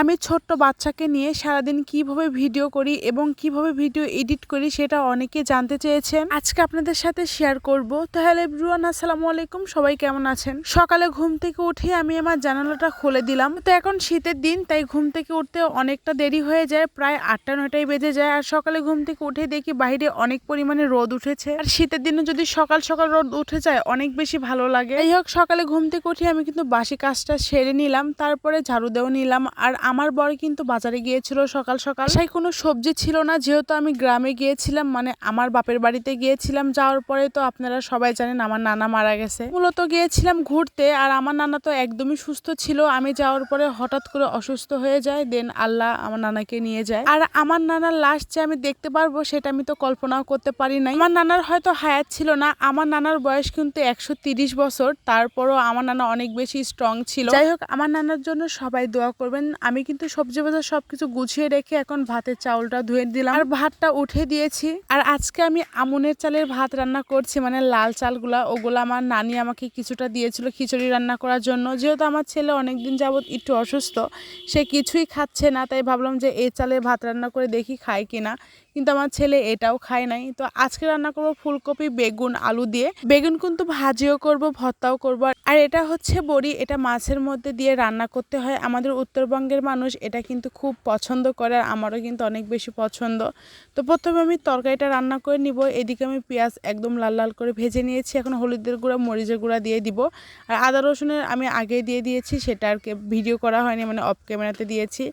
আমি ছোট্ট বাচ্চাকে নিয়ে সারাদিন কীভাবে ভিডিও করি এবং কীভাবে ভিডিও এডিট করি সেটা অনেকে জানতে চেয়েছেন। আজকে আপনাদের সাথে শেয়ার করব। তাহলে এভরিওয়ান আসসালামু আলাইকুম। সবাই কেমন আছেন? সকালে ঘুম থেকে উঠে আমি আমার জানালাটা খুলে দিলাম। তো এখন শীতের দিন, তাই ঘুম থেকে উঠতে অনেকটা দেরি হয়ে যায়, প্রায় আটটা নয়টায় বেজে যায়। আর সকালে ঘুম থেকে উঠে দেখি বাইরে অনেক পরিমাণে রোদ উঠেছে। আর শীতের দিনে যদি সকাল সকাল রোদ উঠে যায়, অনেক বেশি ভালো লাগে। যাই হোক, সকালে ঘুম থেকে উঠে আমি কিন্তু বাসি কাজটা সেরে নিলাম, তারপরে ঝাড়ু দেও নিলাম। আর আমার বর কিন্তু বাজারে গিয়েছিল সকাল সকাল। সেই কোনো সবজি ছিল না, যেহেতু আমি গ্রামে গিয়েছিলাম মানে আমার বাপের বাড়িতে গিয়েছিলাম যাওয়ার পরে তো আপনারা সবাই জানেন আমার নানা মারা গেছে। মূলত গিয়েছিলাম ঘুরতে আর আমার নানা তো একদমই সুস্থ ছিল, আমি যাওয়ার পরে হঠাৎ করে অসুস্থ হয়ে যায় দেন আল্লাহ আমার নানাকে নিয়ে যায়। আর আমার নানার লাশ যে আমি দেখতে পারব সেটা আমি তো কল্পনাও করতে পারি নাই। আমার নানার হয়তো হায়াত ছিল না, আমার নানার বয়স কিন্তু একশো বছর, তারপরও আমার নানা অনেক বেশি স্ট্রং ছিল। যাই হোক, আমার নানার জন্য সবাই দোয়া করবেন আমি কিন্তু সবজি বাজার সবকিছু গুছিয়ে রেখে এখন ভাতের চাউলটা ধুয়ে দিলাম। আর ভাতটা উঠে দিয়েছি। আর আজকে আমি আমনের চালের ভাত রান্না করছি মানে লাল চালগুলা। ওগুলো আমার নানি আমাকে কিছুটা দিয়েছিল খিচুড়ি রান্না করার জন্য। যেহেতু আমার ছেলে অনেকদিন যাবৎ একটু অসুস্থ, সে কিছুই খাচ্ছে না। তাই ভাবলাম যে এই চালের ভাত রান্না করে দেখি খায় কিনা। কিন্তু আমার ছেলে এটাও খায় নাই। তো আজকে রান্না করব ফুলকপি, বেগুন, আলু দিয়ে। বেগুন কিন্তু ভাজিও করব, ভর্তাও করব। আর এটা হচ্ছে বড়ি, এটা মাছের মধ্যে দিয়ে রান্না করতে হয়। আমাদের উত্তরবঙ্গের মানুষ এটা কিন্তু খুব পছন্দ করে আর আমারও কিন্তু অনেক বেশি পছন্দ। তো প্রথমে আমি তরকারিটা রান্না করে নিব। এদিকে আমি পেঁয়াজ একদম লাল লাল করে ভেজে নিয়েছি। এখন হলুদের গুঁড়া, মরিচের গুঁড়া দিয়ে দিব। আর আদা রসুনের আমি আগে দিয়ে দিয়েছি, সেটা আর ভিডিও করা হয়নি মানে অফ ক্যামেরাতে দিয়েছি।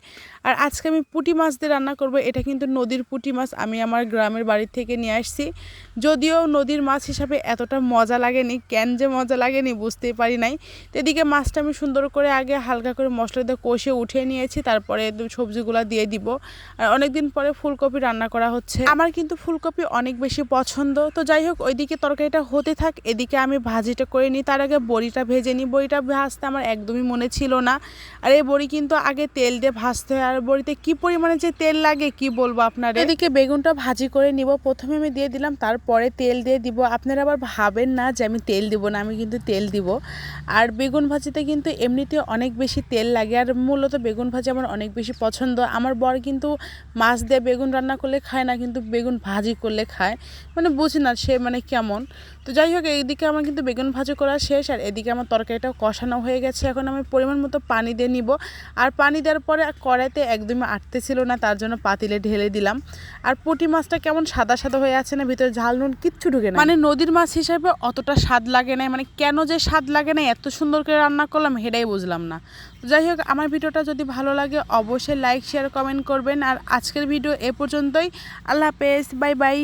আর আজকে আমি পুঁটি মাছ দিয়ে রান্না করব। এটা কিন্তু নদীর পুঁটি মাছ আমি আমার গ্রামের বাড়ি থেকে নিয়ে আসছি। যদিও নদীর মাছ হিসাবে এতটা মজা লাগেনি, কেন যে মজা লাগেনি বুঝতেই পারি নাই। এদিকে মাছটা আমি সুন্দর করে আগে হালকা করে মশলা দিয়ে কষে উঠিয়ে নিয়েছি, তারপরে সবজিগুলো দিয়ে দিব। আর অনেকদিন পরে ফুলকপি রান্না করা হচ্ছে। আমার কিন্তু ফুলকপি অনেক বেশি পছন্দ। তো যাই হোক, ওইদিকে তরকারিটা হতে থাক, এদিকে আমি ভাজিটা করে নিই। তার আগে বড়িটা ভেজে নিই। বড়িটা ভাজতে আমার একদমই মনে ছিল না। আর এই বড়ি কিন্তু আগে তেল দিয়ে ভাজতে হয়। আর বড়িতে কি পরিমাণে যে তেল লাগে, কি বলব আপনার এদিকে বেগুনটা ভাজি করে নিব। প্রথমে আমি দিয়ে দিলাম, তারপরে তেল দিয়ে দিব। আপনারা আবার ভাবেন না যে আমি তেল দিব না, আমি কিন্তু তেল দিব। আর বেগুন ভাজিতে কিন্তু এমনিতে অনেক বেশি তেল লাগে। আর মূলত বেগুন ভাজি আমার অনেক বেশি পছন্দ। আমার বর কিন্তু মাছ দিয়ে বেগুন রান্না করলে খায় না, কিন্তু বেগুন ভাজি করলে খায়। মানে বুঝি না সে মানে কেমন। তো যাই হোক, এইদিকে আমার কিন্তু বেগুন ভাজি করা শেষ। আর এদিকে আমার তরকারিটাও কষানো হয়ে গেছে। এখন আমি পরিমাণ মতো পানি দিয়ে নিব। আর পানি দেওয়ার পরে কড়াইতে একদমই আটতেছিল না, তার জন্য পাতিলে ঢেলে দিলাম। আর পুঁটি মাছটা কেমন সাদা সাদা হয়ে আছে না, ভিতরে ঝাল নুন, কিচ্ছু ঢুকে না মানে নদীর মাছ হিসাবে অতটা স্বাদ লাগে না মানে কেন যে স্বাদ লাগে না এত সুন্দর করে রান্না করলাম হেডাই বুঝলাম না। যাই হোক, আমার ভিডিওটা যদি ভালো লাগে, অবশ্যই লাইক শেয়ার কমেন্ট করবেন। আর আজকের ভিডিও এ পর্যন্তই। আল্লাহ হাফেজ, বাই বাই।